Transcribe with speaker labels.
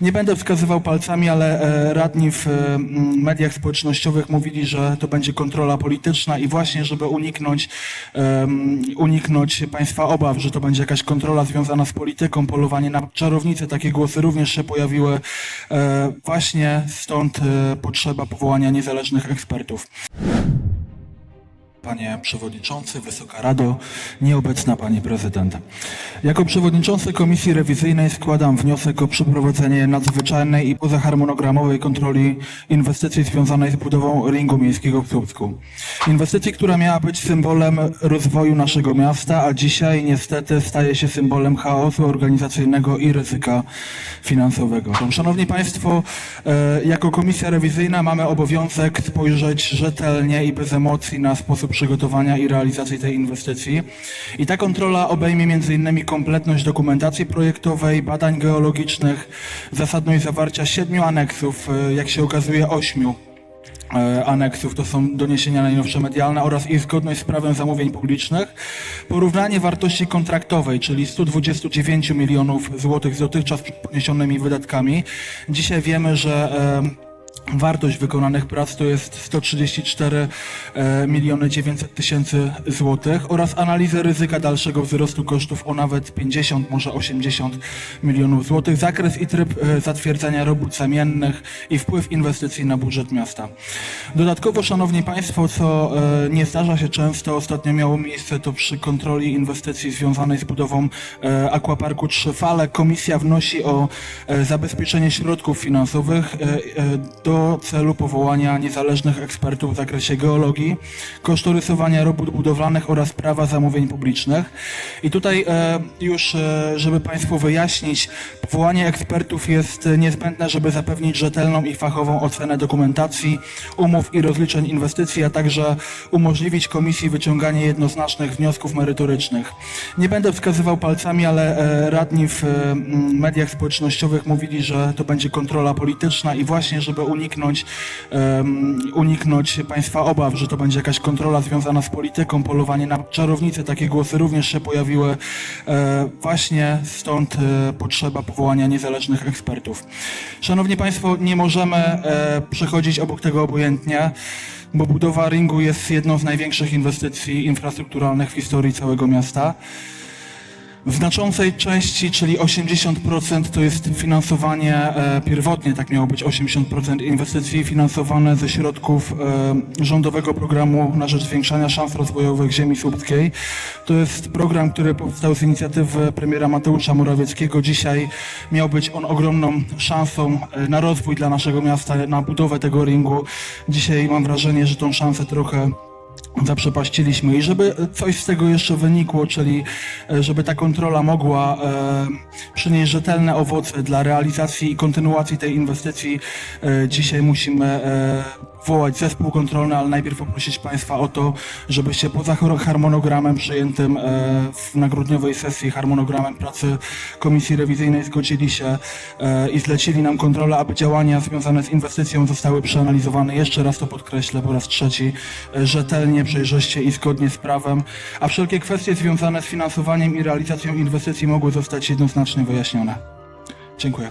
Speaker 1: Nie będę wskazywał palcami, ale e, radni w e, mediach społecznościowych mówili, że to będzie kontrola polityczna i właśnie, żeby uniknąć, em, uniknąć Państwa obaw, że to będzie jakaś kontrola związana z polityką, polowanie na czarownice, takie głosy również się pojawiły. E, Właśnie stąd e, potrzeba powołania niezależnych ekspertów. Panie Przewodniczący, Wysoka Rado, nieobecna Pani Prezydent. Jako Przewodniczący Komisji Rewizyjnej składam wniosek o przeprowadzenie nadzwyczajnej i pozaharmonogramowej kontroli inwestycji związanej z budową ringu miejskiego w Słupsku. Inwestycji, która miała być symbolem rozwoju naszego miasta, a dzisiaj niestety staje się symbolem chaosu organizacyjnego i ryzyka finansowego. Szanowni Państwo, e, jako Komisja Rewizyjna mamy obowiązek spojrzeć rzetelnie i bez emocji na sposób przygotowania i realizacji tej inwestycji. I ta kontrola obejmie m.in. kompletność dokumentacji projektowej, badań geologicznych, zasadność zawarcia siedmiu aneksów, e, jak się okazuje ośmiu e, aneksów, to są doniesienia najnowsze medialne oraz ich zgodność z prawem zamówień publicznych, porównanie wartości kontraktowej, czyli 129 milionów złotych z dotychczas poniesionymi wydatkami. Dzisiaj wiemy, że Wartość wykonanych prac to jest 134 e, miliony 900 tysięcy złotych oraz analizę ryzyka dalszego wzrostu kosztów o nawet 50, może 80 milionów złotych, zakres i tryb e, zatwierdzania robót zamiennych i wpływ inwestycji na budżet miasta. Dodatkowo, Szanowni Państwo, co e, nie zdarza się często, ostatnio miało miejsce to przy kontroli inwestycji związanej z budową Aquaparku Trzy Fale, komisja wnosi o zabezpieczenie środków finansowych e, celu powołania niezależnych ekspertów w zakresie geologii, kosztorysowania robót budowlanych oraz prawa zamówień publicznych. I tutaj e, już, e, żeby Państwu wyjaśnić, powołanie ekspertów jest niezbędne, żeby zapewnić rzetelną i fachową ocenę dokumentacji, umów i rozliczeń inwestycji, a także umożliwić komisji wyciąganie jednoznacznych wniosków merytorycznych. Nie będę wskazywał palcami, ale e, radni w mediach społecznościowych mówili, że to będzie kontrola polityczna i właśnie, żeby uniknąć, em, uniknąć Państwa obaw, że to będzie jakaś kontrola związana z polityką, polowanie na czarownice, takie głosy również się pojawiły. E, właśnie stąd e, potrzeba powołania niezależnych ekspertów. Szanowni Państwo, nie możemy e, przechodzić obok tego obojętnie bo budowa ringu jest jedną z największych inwestycji infrastrukturalnych w historii całego miasta. W znaczącej części, czyli 80% to jest finansowanie, e, pierwotnie tak miało być 80% inwestycji finansowane ze środków e, rządowego programu na rzecz zwiększania szans rozwojowych ziemi słupskiej. To jest program, który powstał z inicjatywy premiera Mateusza Morawieckiego. Dzisiaj miał być on ogromną szansą e, na rozwój dla naszego miasta, na budowę tego ringu. Dzisiaj mam wrażenie, że tą szansę trochę zaprzepaściliśmy i żeby coś z tego jeszcze wynikło, czyli e, żeby ta kontrola mogła e, przynieść rzetelne owoce dla realizacji i kontynuacji tej inwestycji, e, dzisiaj musimy wołać zespół kontrolny, ale najpierw poprosić Państwa o to, żebyście poza harmonogramem przyjętym w, na grudniowej sesji, harmonogramem pracy Komisji Rewizyjnej zgodzili się i zlecili nam kontrolę, aby działania związane z inwestycją zostały przeanalizowane. Jeszcze raz to podkreślę po raz trzeci, e, rzetelnie, przejrzyście i zgodnie z prawem, a wszelkie kwestie związane z finansowaniem i realizacją inwestycji mogły zostać jednoznacznie wyjaśnione. Dziękuję.